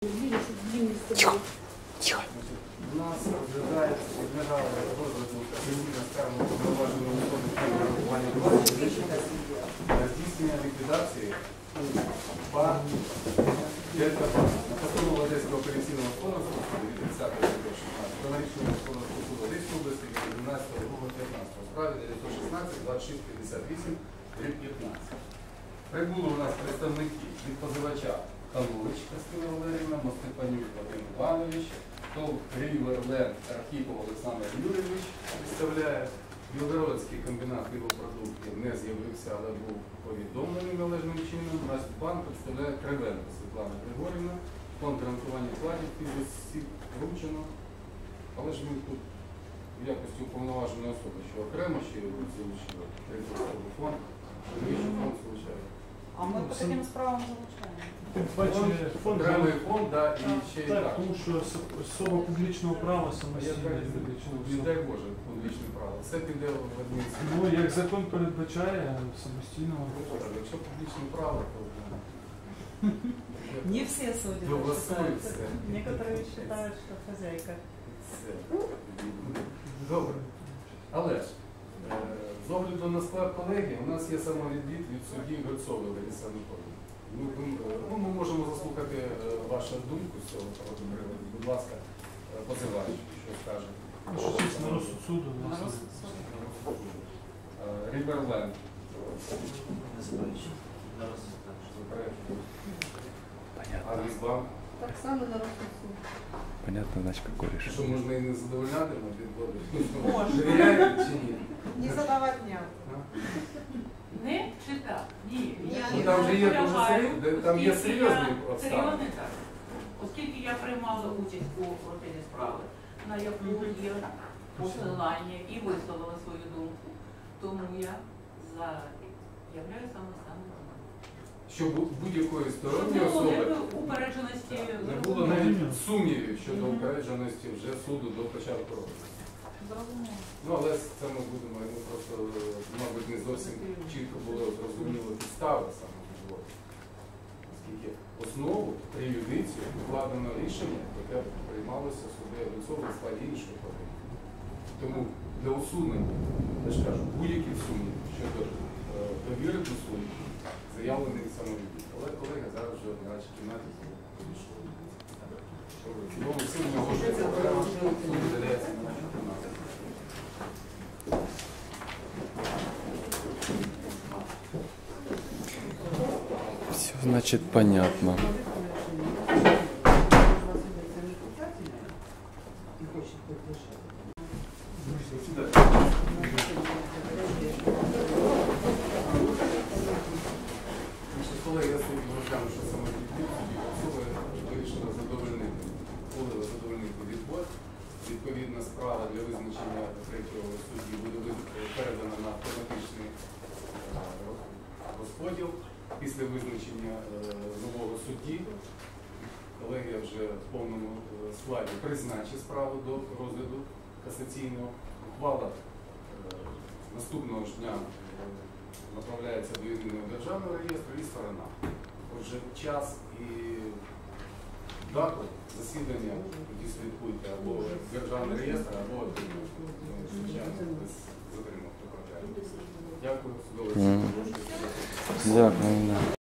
Тихо. Тихо. У нас розглядається скарга повноваження особи співрахування здійснення ліквідації БАР Дельта від 30 16 та на рішення Одеської області від 11 грудня 15 у справі 916 26 58 15. Прибули у нас представники від позивача Павлович Костина Валерівна, Мостепанюк Вадим Іванович, ТОВ Ріверлен Архіпов Олександр Юрійович представляє. Білгородський комбінат хлібопродуктів не з'явився, але був повідомлений належним чином. Наш банк представляє Кривенко Світлана Григорівна, фонд гарантування вкладів під вручено. Але ж ми тут в якості уповноваженої особи, що окремо ще залучили кредитний фонд, навіщо фонд залучає? А ми по таким справам залучаємо. Фонд Окремий фонд, да, і ще й так, так. тому що ос- особа публічного права юридична не дай Боже, публічне право. Все піде в адміністрацію. Ну, як закон передбачає самостійного. Якщо публічне право, то Не все судят. Ну, все. Некоторые считают, что хозяйка. Добре. Але ж, з огляду на склад колегії, у нас є самовідвід від судді Грицової Лариси Анатоліївни. Ми, ми- ну, можемо заслухати е, вашу думку з цього приводу. Будь ласка, е, позивач, що скаже. На розсуд суду, На власне. розсуд суду. Е, А Візбанк. Так само на розсуд суду. Понятно, значит, какой Що решил. можна і не задовольняти на підводи? Можна. Довіряєте чи ні? Не задавати дня. А? Не чи так? Ні. Ні, Я ну, там же є дуже наполягаю, сері- де- там є серйозні обставини. Серйозний так. Оскільки я приймала участь у розгляді справи, на яку є посилання і висловила свою думку, тому я заявляю саме саме. Щоб будь-якої сторонньої особи упередженості. не було навіть сумнівів щодо упередженості вже суду до початку року. Ну, але це ми будемо, йому просто, е, мабуть, не зовсім чітко було зрозуміло підстави саме юдицію вкладено рішення, яке приймалося суддею Грицовим в складі іншої колеги. Тому для усунення, я ж кажу, будь-яких сумнівів щодо е, довіри до суду заявлений самовідвід. Але колега зараз вже в нашій кімнаті вийшов. Тому всім можемо видаляється на нашу кімнату. Все, значит, понятно. Колеги, я собі вважаю, що саме особи вирішила задовольнити, відбор. Відповідна справа для визначення третього судді буде передана на автоматичний розподіл. Після визначення нового судді колегія вже в повному е, складі призначить справу до розгляду касаційного. Ухвала е, наступного ж дня е, направляється до єдиного державного реєстру і сторона. Отже, час і дату засідання тоді слідкуйте або державний реєстр, або звичайно без затримок. Дякую, судове. Мгм. Дякую.